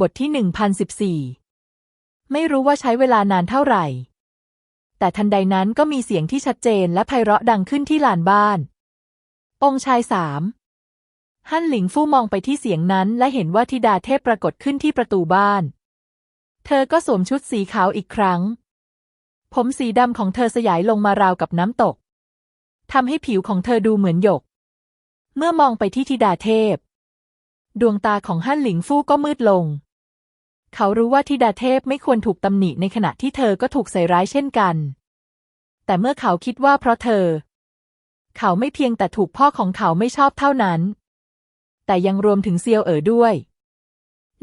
บทที่หนึ่งพันสิบสี่ไม่รู้ว่าใช้เวลานานเท่าไหร่ แต่ทันใดนั้นก็มีเสียงที่ชัดเจนและไพเราะดังขึ้นที่ลานบ้าน องค์ชายสามฮั่นหลิงฟู่มองไปที่เสียงนั้นและเห็นว่าธิดาเทพปรากฏขึ้นที่ประตูบ้าน เธอก็สวมชุดสีขาวอีกครั้ง ผมสีดำของเธอสยายลงมาราวกับน้ำตกทำให้ผิวของเธอดูเหมือนหยก เมื่อมองไปที่ธิดาเทพ ดวงตาของฮั่นหลิงฟู่ก็มืดลง เขารู้ว่าธิดาเทพไม่ควรถูกตำหนิในขณะที่เธอก็ถูกใส่ร้ายเช่นกัน แต่เมื่อเขาคิดว่าเพราะเธอ เขาไม่เพียงแต่ถูกพ่อของเขาไม่ชอบเท่านั้น แต่ยังรวมถึงเซียวเอ๋อด้วย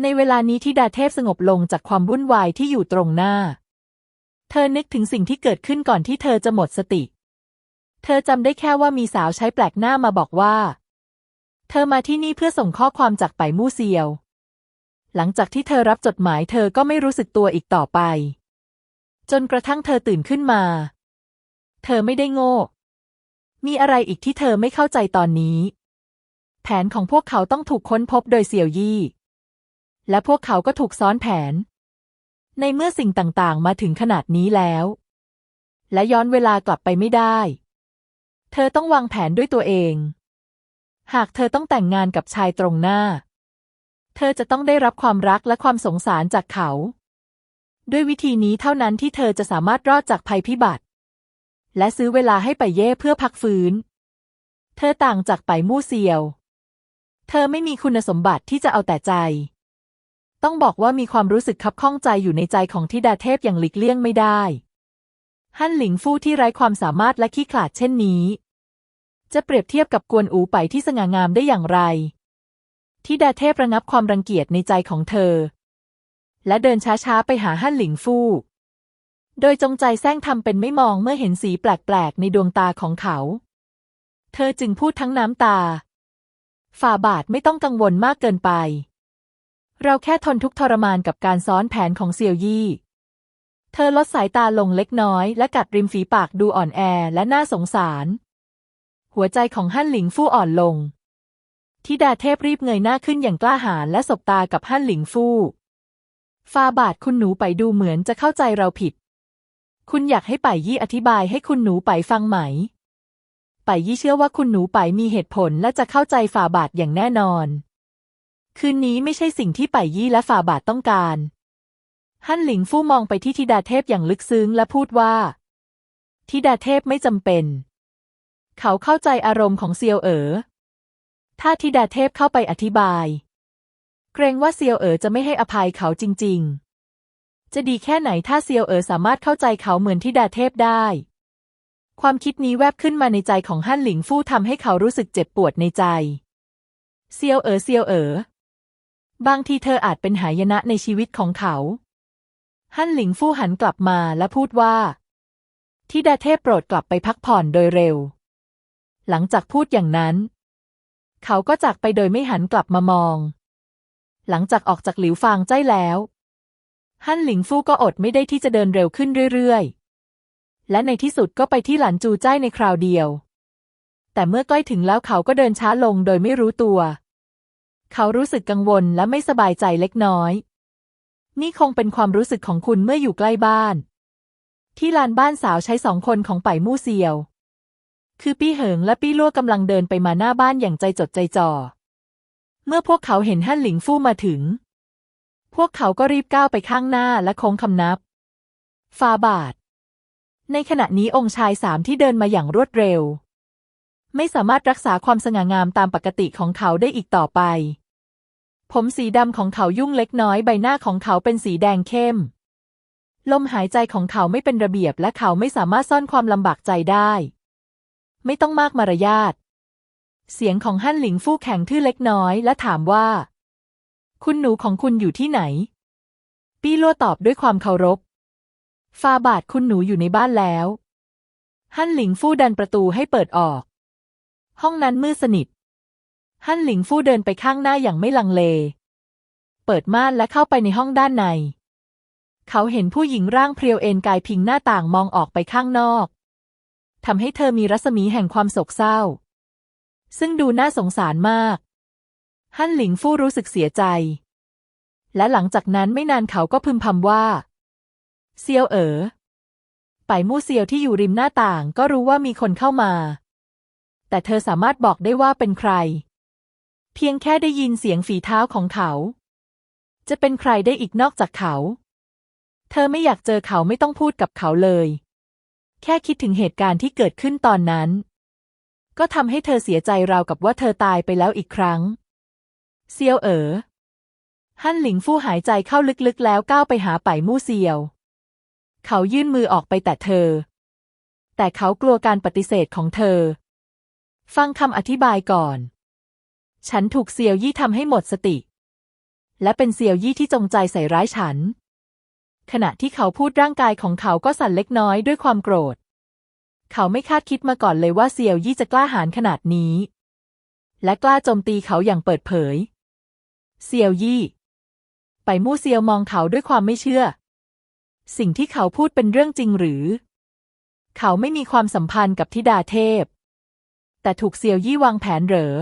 ในเวลานี้ธิดาเทพสงบลงจากความวุ่นวายที่อยู่ตรงหน้า เธอนึกถึงสิ่งที่เกิดขึ้นก่อนที่เธอจะหมดสติ เธอจำได้แค่ว่ามีสาวใช้แปลกหน้ามาบอกว่า เธอมาที่นี่เพื่อส่งข้อความจากไปมู่เซียว หลังจากที่เธอรับจดหมายเธอก็ไม่รู้สึกตัวอีกต่อไป จนกระทั่งเธอตื่นขึ้นมา เธอไม่ได้โง่ มีอะไรอีกที่เธอไม่เข้าใจตอนนี้ แผนของพวกเขาต้องถูกค้นพบโดยเสี่ยวยี่ และพวกเขาก็ถูกซ้อนแผน ในเมื่อสิ่งต่างๆ มาถึงขนาดนี้แล้ว และย้อนเวลากลับไปไม่ได้ เธอต้องวางแผนด้วยตัวเอง หากเธอต้องแต่งงานกับชายตรงหน้า เธอจะต้องได้รับความรักและความสงสารจากเขา ด้วยวิธีนี้เท่านั้นที่เธอจะสามารถรอดจากภัยพิบัติ และซื้อเวลาให้ไปเย่เพื่อพักฟื้น เธอต่างจากไปมู่เซียว เธอไม่มีคุณสมบัติที่จะเอาแต่ใจ ต้องบอกว่ามีความรู้สึกคับข้องใจอยู่ในใจของทิดาเทพอย่างหลีกเลี่ยงไม่ได้ฮั่นหลิงฟู่ที่ไร้ความสามารถและขี้ขลาดเช่นนี้ จะเปรียบเทียบกับกวนอูไปที่สง่างามได้อย่างไร ทิดาเทพระงับความรังเกียจในใจของเธอ และเดินช้าๆ ไปหาฮั่นหลิงฟู่ โดยจงใจแซงทำเป็นไม่มองเมื่อเห็นสีแปลกๆ ในดวงตาของเขา เธอจึงพูดทั้งน้ำตา ฝ่าบาทไม่ต้องกังวลมากเกินไป เราแค่ทนทุกทรมานกับการซ้อนแผนของเซียวยี่ เธอลดสายตาลงเล็กน้อย และกัดริมฝีปากดูอ่อนแอและน่าสงสาร หัวใจของฮั่นหลิงฟู่อ่อนลง ทิดาเทพรีบเงยหน้าขึ้นอย่างกล้าหาญและสบตากับฮั่นหลิงฟู่ฟาบาทคุณหนูไปดูเหมือนจะเข้าใจเราผิด คุณอยากให้ป่ายยี่อธิบายให้คุณหนูไปฟังไหม ป่ายยี่เชื่อว่าคุณหนูไปมีเหตุผลและจะเข้าใจฝ่าบาทอย่างแน่นอน คืนนี้ไม่ใช่สิ่งที่ป่ายยี่และฝ่าบาทต้องการ ฮั่นหลิงฟู่มองไปที่ธิดาเทพอย่างลึกซึ้งและพูดว่า ธิดาเทพไม่จำเป็น เขาเข้าใจอารมณ์ของเซียวเอ๋อ ถ้าธิดาเทพเข้าไปอธิบาย เกรงว่าเซียวเอ๋อจะไม่ให้อภัยเขาจริง ๆ จะดีแค่ไหนถ้าเซียวเอ๋อสามารถเข้าใจเขาเหมือนธิดาเทพได้ ความคิดนี้แวบขึ้นมาในใจของฮั่นหลิงฟู่ทำให้เขารู้สึกเจ็บปวดในใจ เซียวเอ๋อเซียวเอ๋อบางทีเธออาจเป็นหายนะในชีวิตของเขา ฮั่นหลิงฟู่หันกลับมาและพูดว่า ทิดาเทพโปรดกลับไปพักผ่อนโดยเร็ว หลังจากพูดอย่างนั้น เขาก็จากไปโดยไม่หันกลับมามอง หลังจากออกจากหลิวฟางใจแล้ว ฮั่นหลิงฟู่ก็อดไม่ได้ที่จะเดินเร็วขึ้นเรื่อยๆ และในที่สุดก็ไปที่หลันจูใจในคราวเดียว แต่เมื่อใกล้ถึงแล้วเขาก็เดินช้าลงโดยไม่รู้ตัว เขารู้สึกกังวลและไม่สบายใจเล็กน้อย นี่คงเป็นความรู้สึกของคุณเมื่ออยู่ใกล้บ้าน ที่ลานบ้านสาวใช้สองคนของไป่มู่เซียว คือปี้เหิงและปี้ลั่วกำลังเดินไปมาหน้าบ้านอย่างใจจดใจจ่อ เมื่อพวกเขาเห็นฮั่นหลิงฟู่มาถึง พวกเขาก็รีบก้าวไปข้างหน้าและโค้งคำนับฟาบาท ในขณะนี้องค์ชายสามที่เดินมาอย่างรวดเร็ว ไม่สามารถรักษาความสง่างามตามปกติของเขาได้อีกต่อไป ผมสีดำของเขายุ่งเล็กน้อยใบหน้าของเขาเป็นสีแดงเข้ม ลมหายใจของเขาไม่เป็นระเบียบและเขาไม่สามารถซ่อนความลำบากใจได้ ไม่ต้องมากมารยาท เสียงของฮั่นหลิงฟู่แข็งทื่อเล็กน้อยและถามว่า คุณหนูของคุณอยู่ที่ไหน ปี้ลั่วตอบด้วยความเคารพ ฟาบาทคุณหนูอยู่ในบ้านแล้ว ฮั่นหลิงฟู่ดันประตูให้เปิดออก ห้องนั้นมืดสนิท ฮั่นหลิงฟู่เดินไปข้างหน้าอย่างไม่ลังเล เปิดม่านและเข้าไปในห้องด้านใน เขาเห็นผู้หญิงร่างเพรียวเอ็นกายพิงหน้าต่างมองออกไปข้างนอก ทำให้เธอมีรัศมีแห่งความโศกเศร้า ซึ่งดูน่าสงสารมาก ฮั่นหลิงฟู่รู้สึกเสียใจ และหลังจากนั้นไม่นานเขาก็พึมพำว่า เซียวเอ๋อไปมู่เซียวที่อยู่ริมหน้าต่างก็รู้ว่ามีคนเข้ามา แต่เธอสามารถบอกได้ว่าเป็นใคร เพียงแค่ได้ยินเสียงฝีเท้าของเขา จะเป็นใครได้อีกนอกจากเขา เธอไม่อยากเจอเขาไม่ต้องพูดกับเขาเลย แค่คิดถึงเหตุการณ์ที่เกิดขึ้นตอนนั้น ก็ทำให้เธอเสียใจราวกับว่าเธอตายไปแล้วอีกครั้ง เซียวเอ๋อฮั่นหลิงฟู่หายใจเข้าลึกๆ แล้วก้าวไปหาไปมู่เซียว เขายื่นมือออกไปแต่เธอ แต่เขากลัวการปฏิเสธของเธอ ฟังคำอธิบายก่อน ฉันถูกเซียวยี่ทำให้หมดสติ และเป็นเซียวยี่ที่จงใจใส่ร้ายฉัน ขณะที่เขาพูดร่างกายของเขาก็สั่นเล็กน้อยด้วยความโกรธ เขาไม่คาดคิดมาก่อนเลยว่าเซียวยี่จะกล้าหาญขนาดนี้ และกล้าโจมตีเขาอย่างเปิดเผย เซียวยี่ ไปมู่เซียวมองเขาด้วยความไม่เชื่อ สิ่งที่เขาพูดเป็นเรื่องจริงหรือ เขาไม่มีความสัมพันธ์กับธิดาเทพ แต่ถูกเซียวยี่วางแผนเหรอ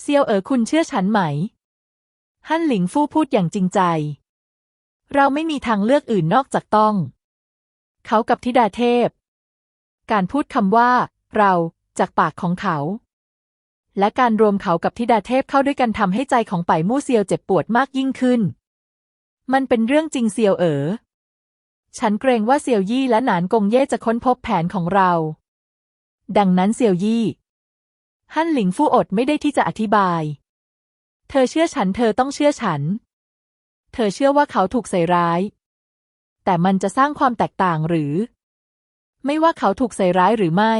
เซียวเอ๋อคุณเชื่อฉันไหม ฮั่นหลิงฟู่พูดอย่างจริงใจ เราไม่มีทางเลือกอื่นนอกจากต้อง เขากับธิดาเทพ การพูดคำว่า เราจากปากของเขา และการรวมเขากับธิดาเทพเข้าด้วยกันทำให้ใจของไปมู่เซียวเจ็บปวดมากยิ่งขึ้น มันเป็นเรื่องจริงเซียวเอ๋อฉันเกรงว่าเซียวยี่และหนานกงเย่จะค้นพบแผนของเรา ดังนั้นเซียวยี่ ฮั่นหลิงฟู่อดไม่ได้ที่จะอธิบาย เธอเชื่อฉันเธอต้องเชื่อฉัน เธอเชื่อว่าเขาถูกใส่ร้าย แต่มันจะสร้างความแตกต่างหรือ ไม่ว่าเขาถูกใส่ร้ายหรือไม่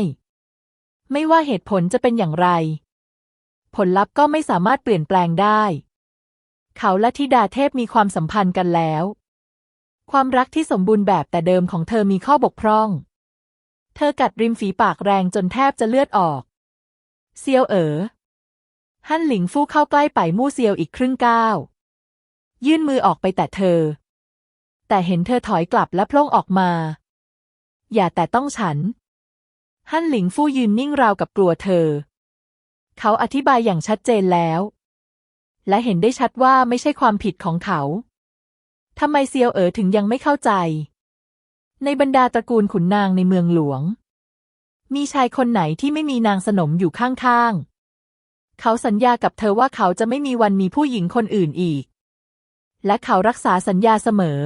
ไม่ว่าเหตุผลจะเป็นอย่างไร ผลลัพธ์ก็ไม่สามารถเปลี่ยนแปลงได้ เขาและธิดาเทพมีความสัมพันธ์กันแล้ว ความรักที่สมบูรณ์แบบแต่เดิมของเธอมีข้อบกพร่อง เธอกัดริมฝีปากแรงจนแทบจะเลือดออกเซียวเอ๋อ ฮั่นหลิงฟู่เข้าใกล้ไปมู่เซียวอีกครึ่งก้าว ยื่นมือออกไปแต่เธอ แต่เห็นเธอถอยกลับและโพล่งออกมา อย่าแต่ต้องฉัน ฮั่นหลิงฟู่ยืนนิ่งราวกับกลัวเธอ เขาอธิบายอย่างชัดเจนแล้ว และเห็นได้ชัดว่าไม่ใช่ความผิดของเขาทำไมเซียวเอ๋อถึงยังไม่เข้าใจ ในบรรดาตระกูลขุนนางในเมืองหลวง มีชายคนไหนที่ไม่มีนางสนมอยู่ข้างๆ เขาสัญญากับเธอว่าเขาจะไม่มีวันมีผู้หญิงคนอื่นอีก และเขารักษาสัญญาเสมอ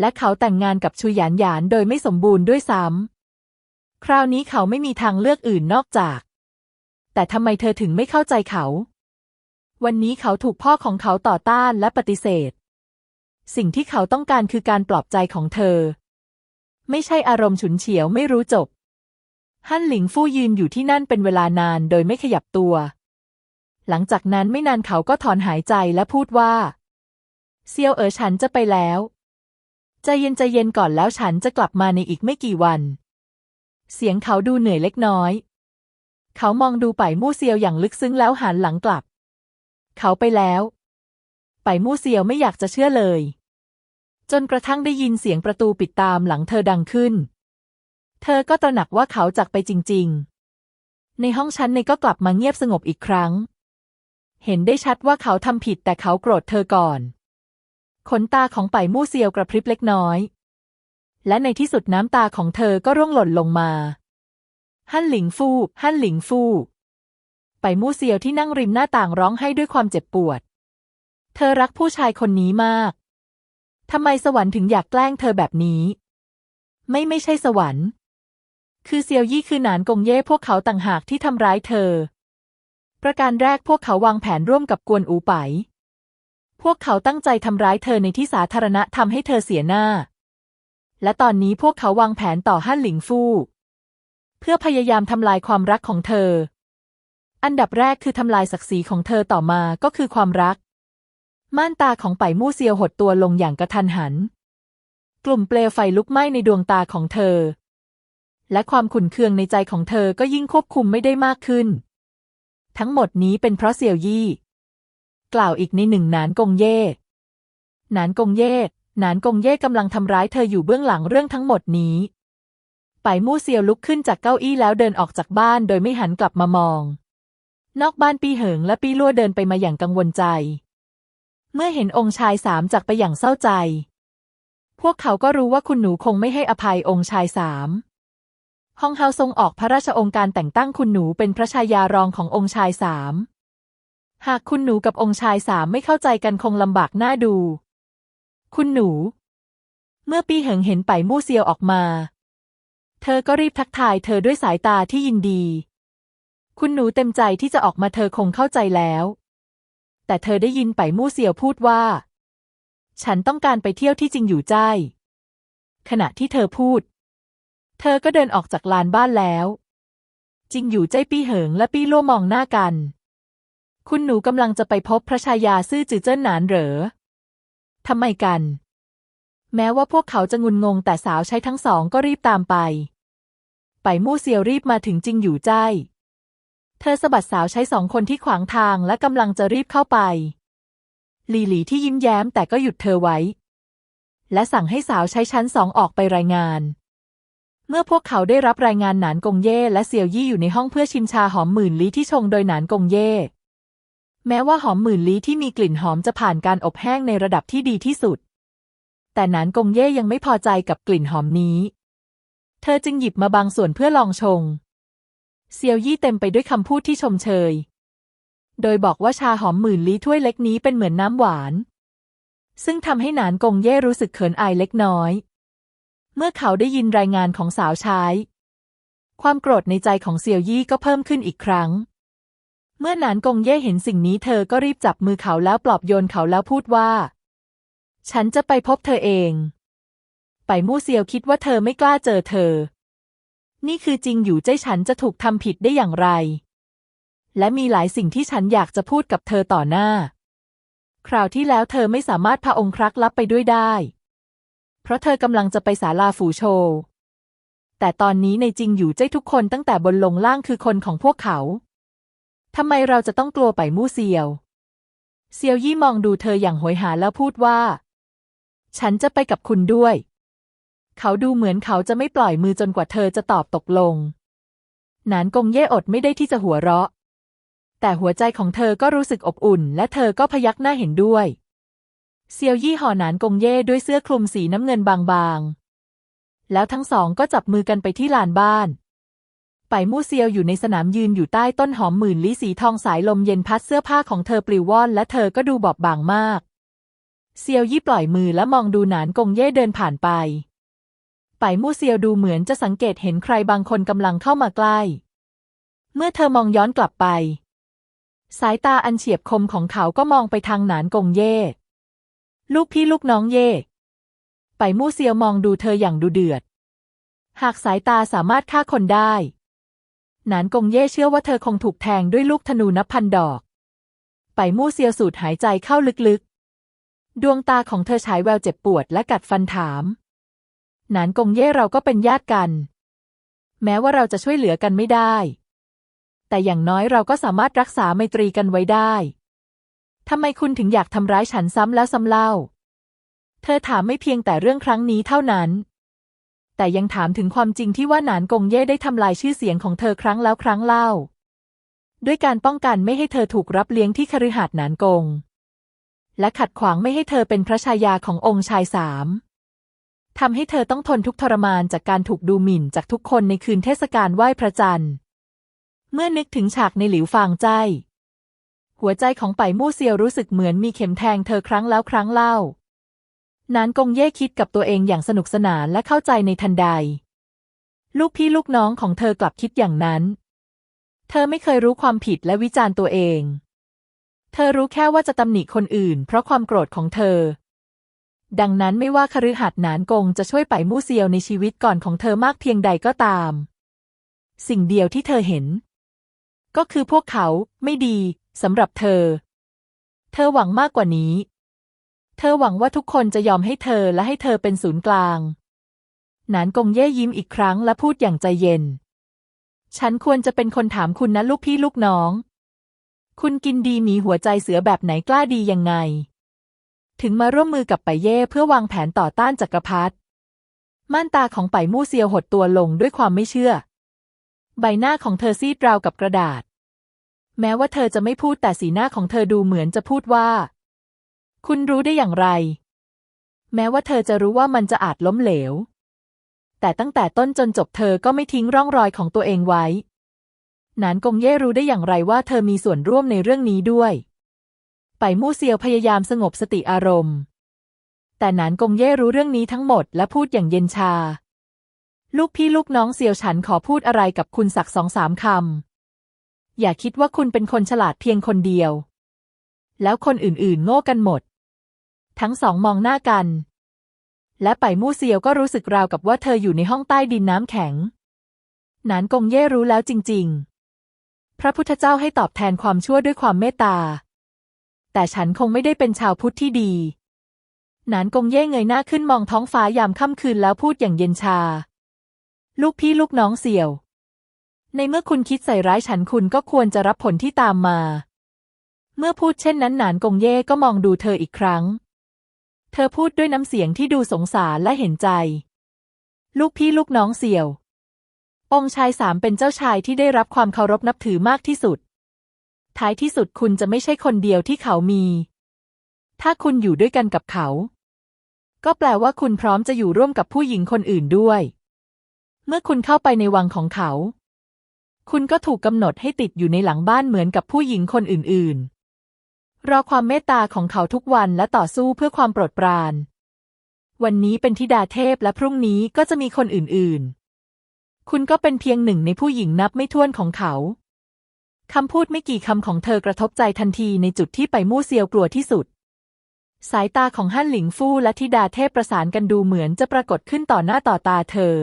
และเขาแต่งงานกับชุยหยานหยานโดยไม่สมบูรณ์ด้วยซ้ำ คราวนี้เขาไม่มีทางเลือกอื่นนอกจาก แต่ทำไมเธอถึงไม่เข้าใจเขา วันนี้เขาถูกพ่อของเขาต่อต้านและปฏิเสธ สิ่งที่เขาต้องการคือการปลอบใจของเธอ ไม่ใช่อารมณ์ฉุนเฉียวไม่รู้จบ ฮั่นหลิงฟู่ยืนอยู่ที่นั่นเป็นเวลานานโดยไม่ขยับตัว หลังจากนั้นไม่นานเขาก็ถอนหายใจและพูดว่า เซียวเอ๋อฉันจะไปแล้วใจเย็นใจเย็นก่อนแล้วฉันจะกลับมาในอีกไม่กี่วัน เสียงเขาดูเหนื่อยเล็กน้อย เขามองดูไปมู่เซียวอย่างลึกซึ้งแล้วหันหลังกลับ เขาไปแล้ว ไปมู่เซียวไม่อยากจะเชื่อเลย จนกระทั่งได้ยินเสียงประตูปิดตามหลังเธอดังขึ้น เธอก็ตระหนักว่าเขาจากไปจริง ๆ ในห้องชั้นในก็กลับมาเงียบสงบอีกครั้ง เห็นได้ชัดว่าเขาทำผิดแต่เขาโกรธเธอก่อน ขนตาของไปมู่เซียวกระพริบเล็กน้อย และในที่สุดน้ำตาของเธอก็ร่วงหล่นลงมา ฮั่นหลิงฟู่ฮั่นหลิงฟู่ไปมู่เซียวที่นั่งริมหน้าต่างร้องให้ด้วยความเจ็บปวด เธอรักผู้ชายคนนี้มากทำไมสวรรค์ถึงอยากแกล้งเธอแบบนี้ ไม่ไม่ใช่สวรรค์ คือเซียวยี่คือหนานกงเย่พวกเขาต่างหากที่ทำร้ายเธอ ประการแรกพวกเขาวางแผนร่วมกับกวนอูไป พวกเขาตั้งใจทำร้ายเธอในที่สาธารณะทำให้เธอเสียหน้า และตอนนี้พวกเขาวางแผนต่อฮั่นหลิงฟู่เพื่อพยายามทำลายความรักของเธอ อันดับแรกคือทำลายศักดิ์ศรีของเธอต่อมาก็คือความรัก ม่านตาของไปมู่เซียวหดตัวลงอย่างกระทันหัน กลุ่มเปลวไฟลุกไหม้ในดวงตาของเธอ และความขุ่นเคืองในใจของเธอก็ยิ่งควบคุมไม่ได้มากขึ้น ทั้งหมดนี้เป็นเพราะเซียวยี่ กล่าวอีกในหนึ่งนานกงเย่นานกงเย่นานกงเย่กำลังทำร้ายเธออยู่เบื้องหลังเรื่องทั้งหมดนี้ไปมู่เซียวลุกขึ้นจากเก้าอี้แล้วเดินออกจากบ้านโดยไม่หันกลับมามอง นอกบ้านปีเหิงและปีลั่วเดินไปมาอย่างกังวลใจ เมื่อเห็นองค์ชายสามจากไปอย่างเศร้าใจ พวกเขาก็รู้ว่าคุณหนูคงไม่ให้อภัยองค์ชายสามฮองเฮาทรงออกพระราชองค์การแต่งตั้งคุณหนูเป็นพระชายารองขององค์ชายสาม หากคุณหนูกับองค์ชายสามไม่เข้าใจกันคงลำบากหน้าดู คุณหนู เมื่อปีเหิงเห็นไปมู่เซียวออกมา เธอก็รีบทักทายเธอด้วยสายตาที่ยินดี คุณหนูเต็มใจที่จะออกมาเธอคงเข้าใจแล้ว แต่เธอได้ยินไปมู่เซียวพูดว่า ฉันต้องการไปเที่ยวที่จริงอยู่ใจ ขณะที่เธอพูด เธอก็เดินออกจากลานบ้านแล้ว จริงอยู่ใจปี้เหิงและปี้ล่วมองหน้ากัน คุณหนูกำลังจะไปพบพระชายาซื่อจือเจิ้นหนานเหรอ ทำไมกัน แม้ว่าพวกเขาจะงุนงงแต่สาวใช้ทั้งสองก็รีบตามไป ไปมู่เซียวรีบมาถึงจริงอยู่ใจ เธอสะบัดสาวใช้สองคนที่ขวางทางและกำลังจะรีบเข้าไป หลีหลีที่ยิ้มแย้มแต่ก็หยุดเธอไว้ และสั่งให้สาวใช้ชั้นสองออกไปรายงานเมื่อพวกเขาได้รับรายงานหนานกงเย่และเซียวยี่อยู่ในห้องเพื่อชิมชาหอมหมื่นลี้ที่ชงโดยหนานกงเย่ แม้ว่าหอมหมื่นลี้ที่มีกลิ่นหอมจะผ่านการอบแห้งในระดับที่ดีที่สุด แต่หนานกงเย่ยังไม่พอใจกับกลิ่นหอมนี้ เธอจึงหยิบมาบางส่วนเพื่อลองชง เซียวยี่เต็มไปด้วยคำพูดที่ชมเชย โดยบอกว่าชาหอมหมื่นลี้ถ้วยเล็กนี้เป็นเหมือนน้ำหวาน ซึ่งทำให้หนานกงเย่รู้สึกเขินอายเล็กน้อย เมื่อเขาได้ยินรายงานของสาวใช้ ความโกรธในใจของเซียวยี่ก็เพิ่มขึ้นอีกครั้ง เมื่อหนานกงเย่เห็นสิ่งนี้เธอก็รีบจับมือเขาแล้วปลอบโยนเขาแล้วพูดว่า ฉันจะไปพบเธอเอง ไปมู่เซียวคิดว่าเธอไม่กล้าเจอเธอ นี่คือจริงอยู่ใจฉันจะถูกทำผิดได้อย่างไร และมีหลายสิ่งที่ฉันอยากจะพูดกับเธอต่อหน้า คราวที่แล้วเธอไม่สามารถพาองค์ครักลับไปด้วยได้ เพราะเธอกำลังจะไปศาลาฝูโชว์แต่ตอนนี้ในจริงอยู่ใจทุกคนตั้งแต่บนลงล่างคือคนของพวกเขา ทำไมเราจะต้องกลัวไปมู่เซียว เซียวยี่มองดูเธออย่างโหยหาแล้วพูดว่า ฉันจะไปกับคุณด้วย เขาดูเหมือนเขาจะไม่ปล่อยมือจนกว่าเธอจะตอบตกลงหนานกงเย่อดไม่ได้ที่จะหัวเราะ แต่หัวใจของเธอก็รู้สึกอบอุ่น และเธอก็พยักหน้าเห็นด้วย เซียวยี่ห่อหนานกงเย่ด้วยเสื้อคลุมสีน้ำเงินบางๆ แล้วทั้งสองก็จับมือกันไปที่ลานบ้าน ไปมู่เซียวอยู่ในสนามยืนอยู่ใต้ต้นหอมหมื่นลี้สีทองสายลมเย็นพัดเสื้อผ้าของเธอปลิวว่อนและเธอก็ดูบอบบางมาก เซียวยี่ปล่อยมือและมองดูหนานกงเย่เดินผ่านไป ไปมู่เซียวดูเหมือนจะสังเกตเห็นใครบางคนกำลังเข้ามาใกล้ เมื่อเธอมองย้อนกลับไป สายตาอันเฉียบคมของเขาก็มองไปทางหนานกงเย่ ลูกพี่ลูกน้องเย่ ไปมู่เซียวมองดูเธออย่างดูเดือดหากสายตาสามารถฆ่าคนได้ หนานกงเย่เชื่อว่าเธอคงถูกแทงด้วยลูกธนูนับพันดอก ไปมู่เซียวสูดหายใจเข้าลึกๆ ดวงตาของเธอฉายแววเจ็บปวดและกัดฟันถาม หนานกงเย่เราก็เป็นญาติกัน แม้ว่าเราจะช่วยเหลือกันไม่ได้ แต่อย่างน้อยเราก็สามารถรักษาไมตรีกันไว้ได้ทำไมคุณถึงอยากทำร้ายฉันซ้ำแล้วซ้ำเล่า เธอถามไม่เพียงแต่เรื่องครั้งนี้เท่านั้น แต่ยังถามถึงความจริงที่ว่าหนานกงเย่ได้ทำลายชื่อเสียงของเธอครั้งแล้วครั้งเล่า ด้วยการป้องกันไม่ให้เธอถูกรับเลี้ยงที่คฤหาสน์หนานกง และขัดขวางไม่ให้เธอเป็นพระชายาขององค์ชายสามทำให้เธอต้องทนทุกทรมานจากการถูกดูหมิ่นจากทุกคนในคืนเทศกาลไหว้พระจันทร์ เมื่อนึกถึงฉากในหลิวฟางใจ หัวใจของไปมู่เซียวรู้สึกเหมือนมีเข็มแทงเธอครั้งแล้วครั้งเล่า นานกงเย่คิดกับตัวเองอย่างสนุกสนานและเข้าใจในทันใด ลูกพี่ลูกน้องของเธอกลับคิดอย่างนั้น เธอไม่เคยรู้ความผิดและวิจารณ์ตัวเอง เธอรู้แค่ว่าจะตำหนิคนอื่น เพราะความโกรธของเธอ ดังนั้นไม่ว่าคฤหัสถ์นานกงจะช่วยไปมู่เซียวในชีวิตก่อนของเธอมากเพียงใดก็ตาม สิ่งเดียวที่เธอเห็น ก็คือพวกเขาไม่ดีสำหรับเธอ เธอหวังมากกว่านี้ ธอหวังว่าทุกคนจะยอมให้เธอและให้เธอเป็นศูนย์กลาง หนานกงเย่ยิ้มอีกครั้งและพูดอย่างใจเย็น ฉันควรจะเป็นคนถามคุณนะลูกพี่ลูกน้อง คุณกินดีมีหัวใจเสือแบบไหนกล้าดียังไง ถึงมาร่วมมือกับไปเย่เพื่อวางแผนต่อต้านจักรพรรดิม่านตาของไปมู่เซียวหดตัวลงด้วยความไม่เชื่อ ใบหน้าของเธอซีดราวกับกระดาษ แม้ว่าเธอจะไม่พูดแต่สีหน้าของเธอดูเหมือนจะพูดว่า คุณรู้ได้อย่างไร แม้ว่าเธอจะรู้ว่ามันจะอาจล้มเหลว แต่ตั้งแต่ต้นจนจบเธอก็ไม่ทิ้งร่องรอยของตัวเองไว้ นานกงเย่รู้ได้อย่างไรว่าเธอมีส่วนร่วมในเรื่องนี้ด้วย ไปมู่เซียวพยายามสงบสติอารมณ์ แต่นานกงเย่รู้เรื่องนี้ทั้งหมดและพูดอย่างเย็นชา ลูกพี่ลูกน้องเซียวฉันขอพูดอะไรกับคุณสักสองสามคำ อย่าคิดว่าคุณเป็นคนฉลาดเพียงคนเดียวแล้วคนอื่นๆ โง่กันหมด ทั้งสองมองหน้ากัน และไปมู่เซียวก็รู้สึกราวกับว่าเธออยู่ในห้องใต้ดินน้ำแข็ง หนานกงเย่รู้แล้วจริง ๆ พระพุทธเจ้าให้ตอบแทนความชั่วด้วยความเมตตา แต่ฉันคงไม่ได้เป็นชาวพุทธที่ดี หนานกงเย่เงยหน้าขึ้นมองท้องฟ้ายามค่ำคืนแล้วพูดอย่างเย็นชา ลูกพี่ลูกน้องเสี่ยว ในเมื่อคุณคิดใส่ร้ายฉันคุณก็ควรจะรับผลที่ตามมาเมื่อพูดเช่นนั้นหนานกงเย่ก็มองดูเธออีกครั้ง เธอพูดด้วยน้ำเสียงที่ดูสงสารและเห็นใจ ลูกพี่ลูกน้องเสี่ยว องค์ชายสามเป็นเจ้าชายที่ได้รับความเคารพนับถือมากที่สุด ท้ายที่สุดคุณจะไม่ใช่คนเดียวที่เขามี ถ้าคุณอยู่ด้วยกันกับเขา ก็แปลว่าคุณพร้อมจะอยู่ร่วมกับผู้หญิงคนอื่นด้วย เมื่อคุณเข้าไปในวังของเขา คุณก็ถูกกำหนดให้ติดอยู่ในหลังบ้านเหมือนกับผู้หญิงคนอื่นๆ รอความเมตตาของเขาทุกวันและต่อสู้เพื่อความโปรดปราน วันนี้เป็นธิดาเทพและพรุ่งนี้ก็จะมีคนอื่นๆ คุณก็เป็นเพียงหนึ่งในผู้หญิงนับไม่ถ้วนของเขาคำพูดไม่กี่คำของเธอกระทบใจทันทีในจุดที่ไปมู่เซียวกลัวที่สุด สายตาของฮั่นหลิงฟู่และธิดาเทพประสานกันดูเหมือนจะปรากฏขึ้นต่อหน้าต่อตาเธอ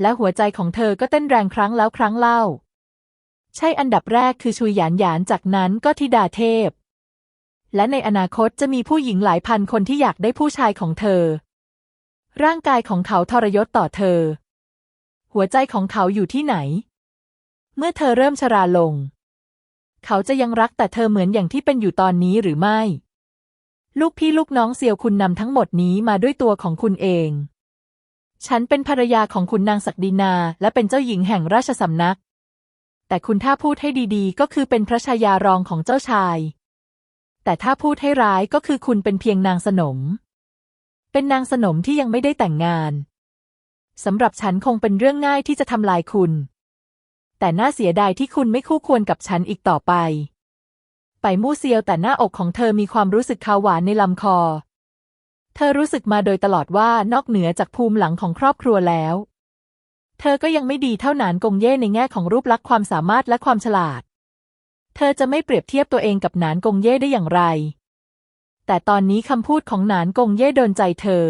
และหัวใจของเธอก็เต้นแรงครั้งแล้วครั้งเล่า ใช่อันดับแรกคือชุยหยานหยานจากนั้นก็ธิดาเทพ และในอนาคตจะมีผู้หญิงหลายพันคนที่อยากได้ผู้ชายของเธอ ร่างกายของเขาทรยศต่อเธอ หัวใจของเขาอยู่ที่ไหน เมื่อเธอเริ่มชราลง เขาจะยังรักแต่เธอเหมือนอย่างที่เป็นอยู่ตอนนี้หรือไม่ ลูกพี่ลูกน้องเซียวคุณนำทั้งหมดนี้มาด้วยตัวของคุณเอง ฉันเป็นภรรยาของคุณนางศักดินา และเป็นเจ้าหญิงแห่งราชสำนัก แต่คุณถ้าพูดให้ดีๆ ก็คือเป็นพระชายารองของเจ้าชาย แต่ถ้าพูดให้ร้ายก็คือคุณเป็นเพียงนางสนม เป็นนางสนมที่ยังไม่ได้แต่งงานสำหรับฉันคงเป็นเรื่องง่ายที่จะทำลายคุณ แต่น่าเสียดายที่คุณไม่คู่ควรกับฉันอีกต่อไป ไปมู่เซียวแต่หน้าอกของเธอมีความรู้สึกคาวหวานในลำคอ เธอรู้สึกมาโดยตลอดว่านอกเหนือจากภูมิหลังของครอบครัวแล้ว เธอก็ยังไม่ดีเท่านานกงเย่ในแง่ของรูปลักษณ์ความสามารถและความฉลาด เธอจะไม่เปรียบเทียบตัวเองกับหนานกงเย่ได้อย่างไร แต่ตอนนี้คำพูดของหนานกงเย่โดนใจเธอ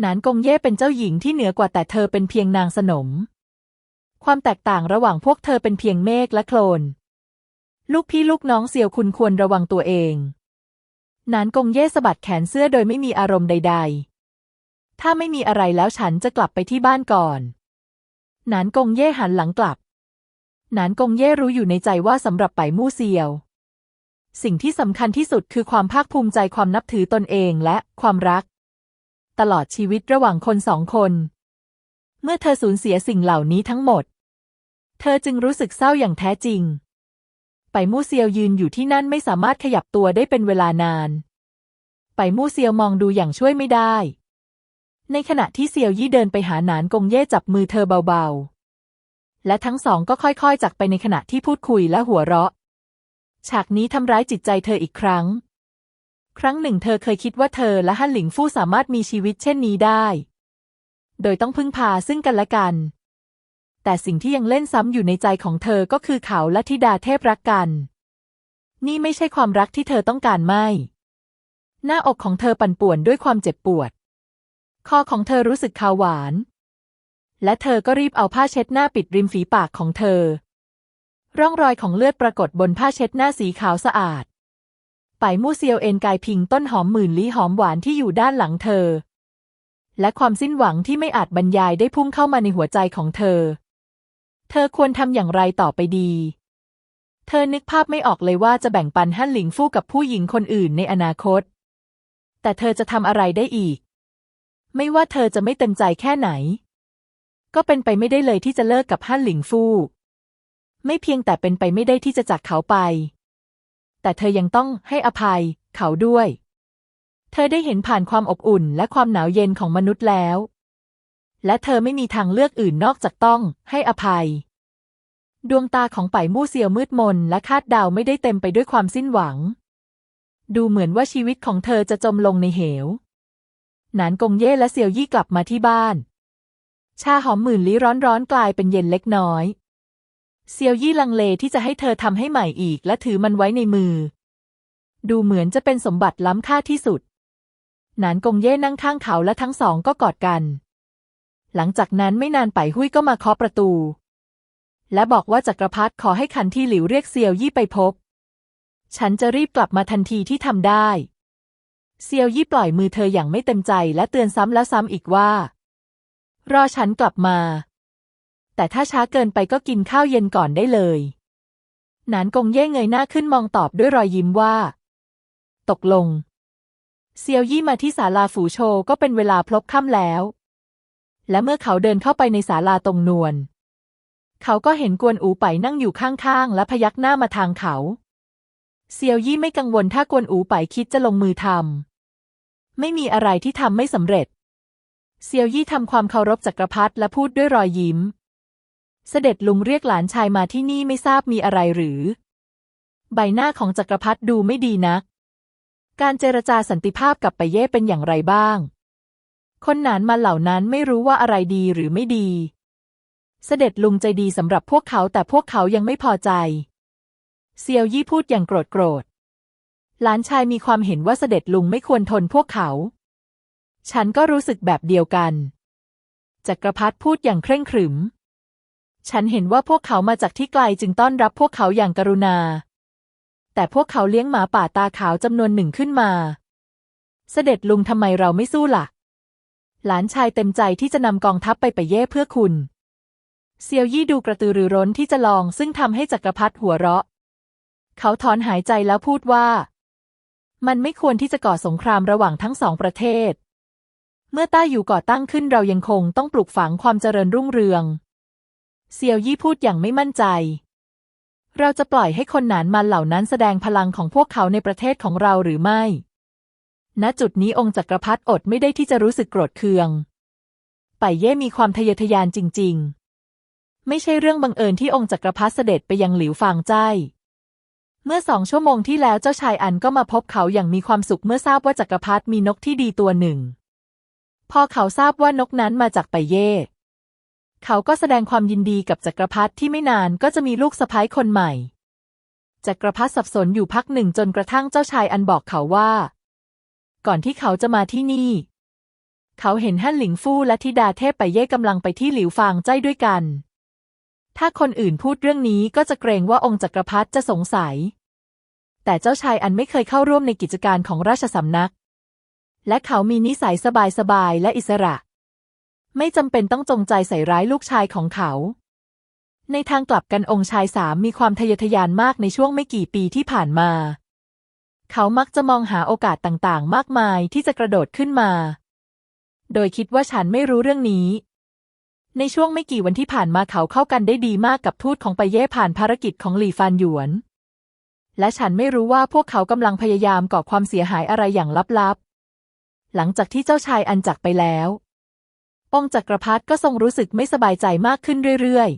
หนานกงเย่เป็นเจ้าหญิงที่เหนือกว่าแต่เธอเป็นเพียงนางสนม ความแตกต่างระหว่างพวกเธอเป็นเพียงเมฆและโคลน ลูกพี่ลูกน้องเสี่ยวคุณควรระวังตัวเองหนานกงเย่สะบัดแขนเสื้อโดยไม่มีอารมณ์ใด ๆ ถ้าไม่มีอะไรแล้วฉันจะกลับไปที่บ้านก่อนหนานกงเย่หันหลังกลับ นานกงเย่รู้อยู่ในใจว่าสำหรับไปมู่เซียว สิ่งที่สำคัญที่สุดคือความภาคภูมิใจความนับถือตนเองและความรัก ตลอดชีวิตระหว่างคนสองคน เมื่อเธอสูญเสียสิ่งเหล่านี้ทั้งหมด เธอจึงรู้สึกเศร้าอย่างแท้จริง ไปมู่เซียวยืนอยู่ที่นั่นไม่สามารถขยับตัวได้เป็นเวลานาน ไปมู่เซียวมองดูอย่างช่วยไม่ได้ ในขณะที่เซียวยี่เดินไปหาหนานกงเย่จับมือเธอเบาๆ และทั้งสองก็ค่อยๆจากไปในขณะที่พูดคุยและหัวเราะ ฉากนี้ทำร้ายจิตใจเธออีกครั้ง ครั้งหนึ่งเธอเคยคิดว่าเธอและฮั่นหลิงฟู่สามารถมีชีวิตเช่นนี้ได้ โดยต้องพึ่งพาซึ่งกันและกัน แต่สิ่งที่ยังเล่นซ้ำอยู่ในใจของเธอก็คือเขาและธิดาเทพรักกัน นี่ไม่ใช่ความรักที่เธอต้องการไม่ หน้าอกของเธอปั่นป่วนด้วยความเจ็บปวด คอของเธอรู้สึกคาวหวาน และเธอก็รีบเอาผ้าเช็ดหน้าปิดริมฝีปากของเธอ ร่องรอยของเลือดปรากฏบนผ้าเช็ดหน้าสีขาวสะอาดไปมู่เซียวเอ็นกายพิงต้นหอมหมื่นลี้หอมหวานที่อยู่ด้านหลังเธอ และความสิ้นหวังที่ไม่อาจบรรยายได้พุ่งเข้ามาในหัวใจของเธอ เธอควรทำอย่างไรต่อไปดี เธอนึกภาพไม่ออกเลยว่าจะแบ่งปันฮั่นหลิงฟู่กับผู้หญิงคนอื่นในอนาคต แต่เธอจะทำอะไรได้อีก ไม่ว่าเธอจะไม่เต็มใจแค่ไหน ก็เป็นไปไม่ได้เลยที่จะเลิกกับฮั่นหลิงฟู่ไม่เพียงแต่เป็นไปไม่ได้ที่จะจากเขาไป แต่เธอยังต้องให้อภัยเขาด้วย เธอได้เห็นผ่านความอบอุ่นและความหนาวเย็นของมนุษย์แล้ว และเธอไม่มีทางเลือกอื่นนอกจากต้องให้อภัย ดวงตาของป่ายมู่เซียวมืดมนและคาดเดาไม่ได้เต็มไปด้วยความสิ้นหวัง ดูเหมือนว่าชีวิตของเธอจะจมลงในเหว หนานกงเย่และเซียวยี่กลับมาที่บ้าน ชาหอมหมื่นลี้ร้อนๆกลายเป็นเย็นเล็กน้อย เซียวยี่ลังเลที่จะให้เธอทำให้ใหม่อีกและถือมันไว้ในมือ ดูเหมือนจะเป็นสมบัติล้ำค่าที่สุดหนานกงเย่นั่งข้างเขาและทั้งสองก็กอดกัน หลังจากนั้นไม่นานไปหุ้ยก็มาเคาะประตู และบอกว่าจักรพรรดิขอให้คันที่หลิวเรียกเซียวยี่ไปพบ ฉันจะรีบกลับมาทันทีที่ทำได้ เซียวยี่ปล่อยมือเธออย่างไม่เต็มใจและเตือนซ้ำแล้วซ้ำอีกว่า รอฉันกลับมา แต่ถ้าช้าเกินไปก็กินข้าวเย็นก่อนได้เลย นานกงเย่เงยหน้าขึ้นมองตอบด้วยรอยยิ้มว่า ตกลง เซียวยี่มาที่ศาลาฝูโชก็เป็นเวลาพลบค่ำแล้ว และเมื่อเขาเดินเข้าไปในศาลาตรงนวล เขาก็เห็นกวนอูไปนั่งอยู่ข้างๆ และพยักหน้ามาทางเขา เซียวยี่ไม่กังวลถ้ากวนอูไปคิดจะลงมือทำไม่มีอะไรที่ทำไม่สำเร็จ เซียวยี่ทำความเคารพจักรพรรดิและพูดด้วยรอยยิ้ม เสด็จลุงเรียกหลานชายมาที่นี่ไม่ทราบมีอะไรหรือ ใบหน้าของจักรพรรดิดูไม่ดีนัก การเจรจาสันติภาพกับไปเย่เป็นอย่างไรบ้าง คนหนานมาเหล่านั้นไม่รู้ว่าอะไรดีหรือไม่ดี เสด็จลุงใจดีสำหรับพวกเขาแต่พวกเขายังไม่พอใจ เซียวยี่พูดอย่างโกรธโกรธหลานชายมีความเห็นว่าเสด็จลุงไม่ควรทนพวกเขา ฉันก็รู้สึกแบบเดียวกัน จักรพรรดิพูดอย่างเคร่งขรึม ฉันเห็นว่าพวกเขามาจากที่ไกลจึงต้อนรับพวกเขาอย่างกรุณา แต่พวกเขาเลี้ยงหมาป่าตาขาวจำนวนหนึ่งขึ้นมา เสด็จลุงทำไมเราไม่สู้ล่ะ หลานชายเต็มใจที่จะนำกองทัพไปไปเย่เพื่อคุณ เซียวยี่ดูกระตือรือร้นที่จะลองซึ่งทำให้จักรพรรดิหัวเราะ เขาถอนหายใจแล้วพูดว่ามันไม่ควรที่จะก่อสงครามระหว่างทั้งสองประเทศ เมื่อต้าอยู่ก่อตั้งขึ้นเรายังคงต้องปลูกฝังความเจริญรุ่งเรือง เซียวยี่พูดอย่างไม่มั่นใจ เราจะปล่อยให้คนหนานมันเหล่านั้นแสดงพลังของพวกเขาในประเทศของเราหรือไม่ ณ จุดนี้องค์จักรพรรดิอดไม่ได้ที่จะรู้สึกโกรธเคือง ไปเย่มีความทะเยอทะยานจริง ๆ ไม่ใช่เรื่องบังเอิญที่องค์จักรพรรดิเสด็จไปยังหลิวฟางใจเมื่อสองชั่วโมงที่แล้วเจ้าชายอันก็มาพบเขาอย่างมีความสุขเมื่อทราบว่าจักรพรรดิมีนกที่ดีตัวหนึ่ง พอเขาทราบว่านกนั้นมาจากไปเย่ เขาก็แสดงความยินดีกับจักรพรรดิที่ไม่นานก็จะมีลูกสะพ้ายคนใหม่ จักรพรรดิสับสนอยู่พักหนึ่งจนกระทั่งเจ้าชายอันบอกเขาว่า ก่อนที่เขาจะมาที่นี่ เขาเห็นฮั่นหลิงฟู่และธิดาเทพไปเย่กำลังไปที่หลิวฟางใจด้วยกัน ถ้าคนอื่นพูดเรื่องนี้ก็จะเกรงว่าองค์จักรพรรดิจะสงสัย แต่เจ้าชายอันไม่เคยเข้าร่วมในกิจการของราชสำนัก และเขามีนิสัยสบายๆและอิสระ ไม่จำเป็นต้องจงใจใส่ร้ายลูกชายของเขา ในทางกลับกันองค์ชายสามมีความทะเยอทะยานมากในช่วงไม่กี่ปีที่ผ่านมา เขามักจะมองหาโอกาสต่างๆ มากมายที่จะกระโดดขึ้นมา โดยคิดว่าฉันไม่รู้เรื่องนี้ในช่วงไม่กี่วันที่ผ่านมาเขาเข้ากันได้ดีมากกับทูตของไปเย่ผ่านภารกิจของหลี่ฟานหยวน และฉันไม่รู้ว่าพวกเขากำลังพยายามก่อความเสียหายอะไรอย่างลับๆ หลังจากที่เจ้าชายอันจักไปแล้ว องค์จักรพรรดิก็ทรงรู้สึกไม่สบายใจมากขึ้นเรื่อย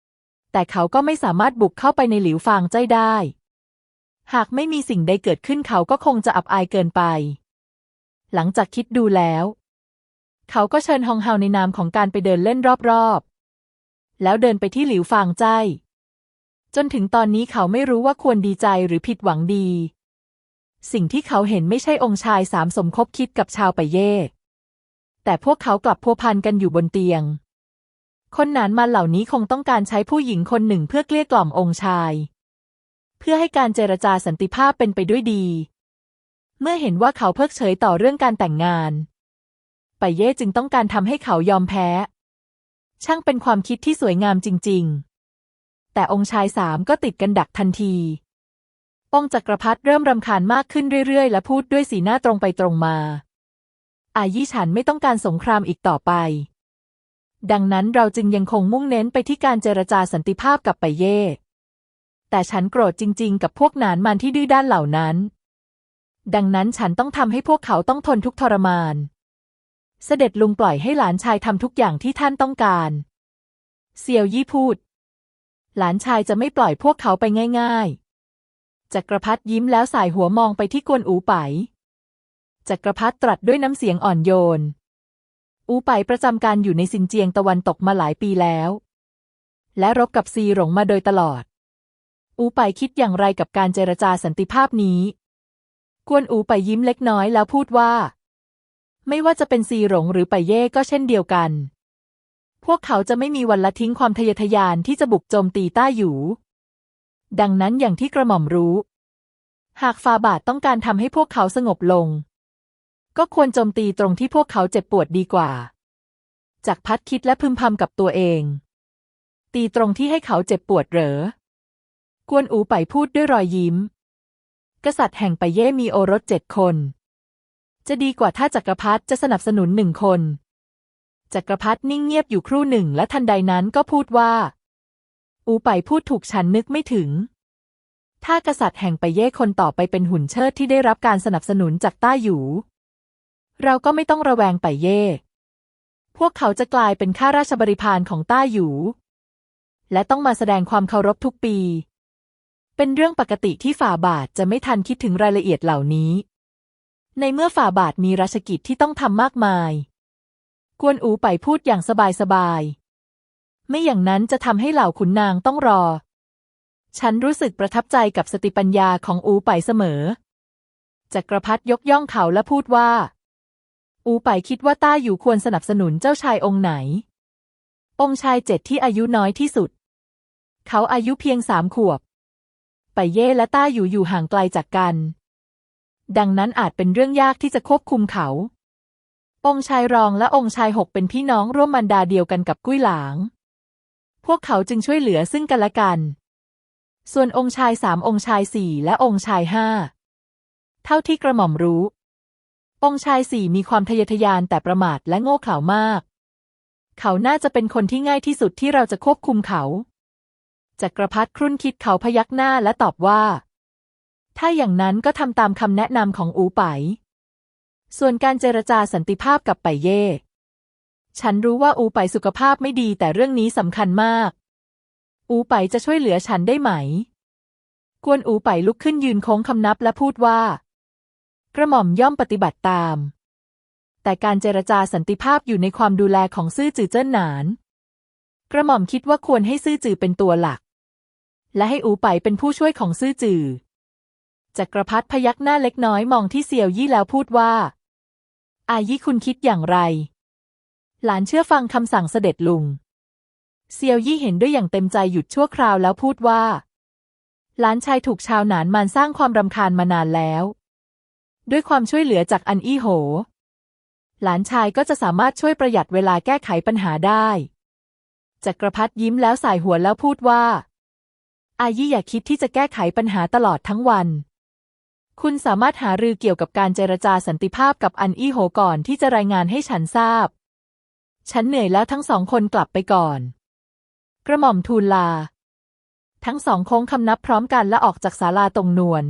ๆ แต่เขาก็ไม่สามารถบุกเข้าไปในหลิวฟางใจได้ หากไม่มีสิ่งใดเกิดขึ้นเขาก็คงจะอับอายเกินไป หลังจากคิดดูแล้ว เขาก็เชิญฮองเฮาในนามของการไปเดินเล่นรอบๆ แล้วเดินไปที่หลิวฟางใจจนถึงตอนนี้เขาไม่รู้ว่าควรดีใจหรือผิดหวังดี สิ่งที่เขาเห็นไม่ใช่องค์ชายสามสมคบคิดกับชาวไปเย่ แต่พวกเขากลับพัวพันกันอยู่บนเตียง คนหนานมาเหล่านี้คงต้องการใช้ผู้หญิงคนหนึ่งเพื่อเกลี้ยกล่อมองค์ชาย เพื่อให้การเจรจาสันติภาพเป็นไปด้วยดี เมื่อเห็นว่าเขาเพิกเฉยต่อเรื่องการแต่งงาน ไปเย่จึงต้องการทำให้เขายอมแพ้ ช่างเป็นความคิดที่สวยงามจริง ๆ แต่องค์ชายสามก็ติดกันดักทันที้องจักรพรรดิเริ่มรำคาญมากขึ้นเรื่อยๆ และพูดด้วยสีหน้าตรงไปตรงมา อายี่ฉันไม่ต้องการสงครามอีกต่อไป ดังนั้นเราจึงยังคงมุ่งเน้นไปที่การเจรจาสันติภาพกับไปเย่ แต่ฉันโกรธจริง ๆ กับพวกหนานมันที่ดื้อด้านเหล่านั้น ดังนั้นฉันต้องทำให้พวกเขาต้องทนทุกทรมาน เสด็จลุงปล่อยให้หลานชายทำทุกอย่างที่ท่านต้องการ เซียวยี่พูด หลานชายจะไม่ปล่อยพวกเขาไปง่าย ๆ จักรพรรดิยิ้มแล้วสายหัวมองไปที่กวนอูไปจักรพรรดิตรัสด้วยน้ำเสียงอ่อนโยน อูไปประจำการอยู่ในซินเจียงตะวันตกมาหลายปีแล้ว และรบกับซีหลงมาโดยตลอด อูไปคิดอย่างไรกับการเจรจาสันติภาพนี้ กวนอูไปยิ้มเล็กน้อยแล้วพูดว่า ไม่ว่าจะเป็นซีหลงหรือไปเย่ก็เช่นเดียวกัน พวกเขาจะไม่มีวันละทิ้งความทะเยอทะยานที่จะบุกโจมตีต้าหยู่ ดังนั้นอย่างที่กระหม่อมรู้ หากฟาบาทต้องการทำให้พวกเขาสงบลง ก็ควรโจมตีตรงที่พวกเขาเจ็บปวดดีกว่า จากพัดคิดและพึมพำกับตัวเอง ตีตรงที่ให้เขาเจ็บปวดเหรอ กวนอูไปพูดด้วยรอยยิ้ม กษัตริย์แห่งไปเย่มีโอรสเจ็ดคน จะดีกว่าถ้าจักรพรรดิจะสนับสนุนหนึ่งคนจักรพรรดินิ่งเงียบอยู่ครู่หนึ่งและทันใดนั้นก็พูดว่า อูไปพูดถูกฉันนึกไม่ถึง ถ้ากษัตริย์แห่งไปเย่คนต่อไปเป็นหุ่นเชิดที่ได้รับการสนับสนุนจากต้าหยู เราก็ไม่ต้องระแวงไปเย่ พวกเขาจะกลายเป็นข้าราชบริพารของต้าหยู และต้องมาแสดงความเคารพทุกปี เป็นเรื่องปกติที่ฝ่าบาทจะไม่ทันคิดถึงรายละเอียดเหล่านี้ ในเมื่อฝ่าบาทมีราชกิจที่ต้องทำมากมาย กวนอูไปพูดอย่างสบายๆ ไม่อย่างนั้นจะทำให้เหล่าขุนนางต้องรอ ฉันรู้สึกประทับใจกับสติปัญญาของอูไปเสมอ จักรพรรดิยกย่องเขาและพูดว่า อูไปคิดว่าต้าอยู่ควรสนับสนุนเจ้าชายองค์ไหน องค์ชายเจ็ดที่อายุน้อยที่สุด เขาอายุเพียงสามขวบ ไปเย่และต้าอยู่อยู่ห่างไกลจากกัน ดังนั้นอาจเป็นเรื่องยากที่จะควบคุมเขาองค์ชายรองและองค์ชายหกเป็นพี่น้องร่วมมันดาเดียวกันกับกุ้ยหลาง พวกเขาจึงช่วยเหลือซึ่งกันและกัน ส่วนองค์ชายสามองค์ชายสี่และองค์ชายห้าเท่าที่กระหม่อมรู้ องค์ชายสี่มีความทะเยอทะยานแต่ประมาทและโง่เขลามาก เขาน่าจะเป็นคนที่ง่ายที่สุดที่เราจะควบคุมเขาจักรพรรดิครุ่นคิดเขาพยักหน้าและตอบว่า ถ้าอย่างนั้นก็ทำตามคำแนะนำของอูไป ส่วนการเจรจาสันติภาพกับไปเย่ ฉันรู้ว่าอูไปสุขภาพไม่ดีแต่เรื่องนี้สำคัญมาก อูไปจะช่วยเหลือฉันได้ไหม กวนอูไปลุกขึ้นยืนโค้งคำนับและพูดว่า กระหม่อมย่อมปฏิบัติตาม แต่การเจรจาสันติภาพอยู่ในความดูแลของซื่อจือเจิ้นหนาน กระหม่อมคิดว่าควรให้ซื่อจือเป็นตัวหลัก และให้อูไปเป็นผู้ช่วยของซื่อจือจักรพรรดิพยักหน้าเล็กน้อยมองที่เซียวยี่แล้วพูดว่า อายี่คุณคิดอย่างไร หลานเชื่อฟังคำสั่งเสด็จลุง เซียวยี่เห็นด้วยอย่างเต็มใจหยุดชั่วคราวแล้วพูดว่า หลานชายถูกชาวหนานมานสร้างความรำคาญมานานแล้ว ด้วยความช่วยเหลือจากอันอี้โห หลานชายก็จะสามารถช่วยประหยัดเวลาแก้ไขปัญหาได้จักรพรรดิยิ้มแล้วสายหัวแล้วพูดว่า อายี่อย่าคิดที่จะแก้ไขปัญหาตลอดทั้งวัน คุณสามารถหารือเกี่ยวกับการเจรจาสันติภาพกับอันอี้โหก่อนที่จะรายงานให้ฉันทราบ ฉันเหนื่อยแล้วทั้งสองคนกลับไปก่อน กระหม่อมทูลลา ทั้งสองโค้งคำนับพร้อมกันและออกจากศาลาตรงนวล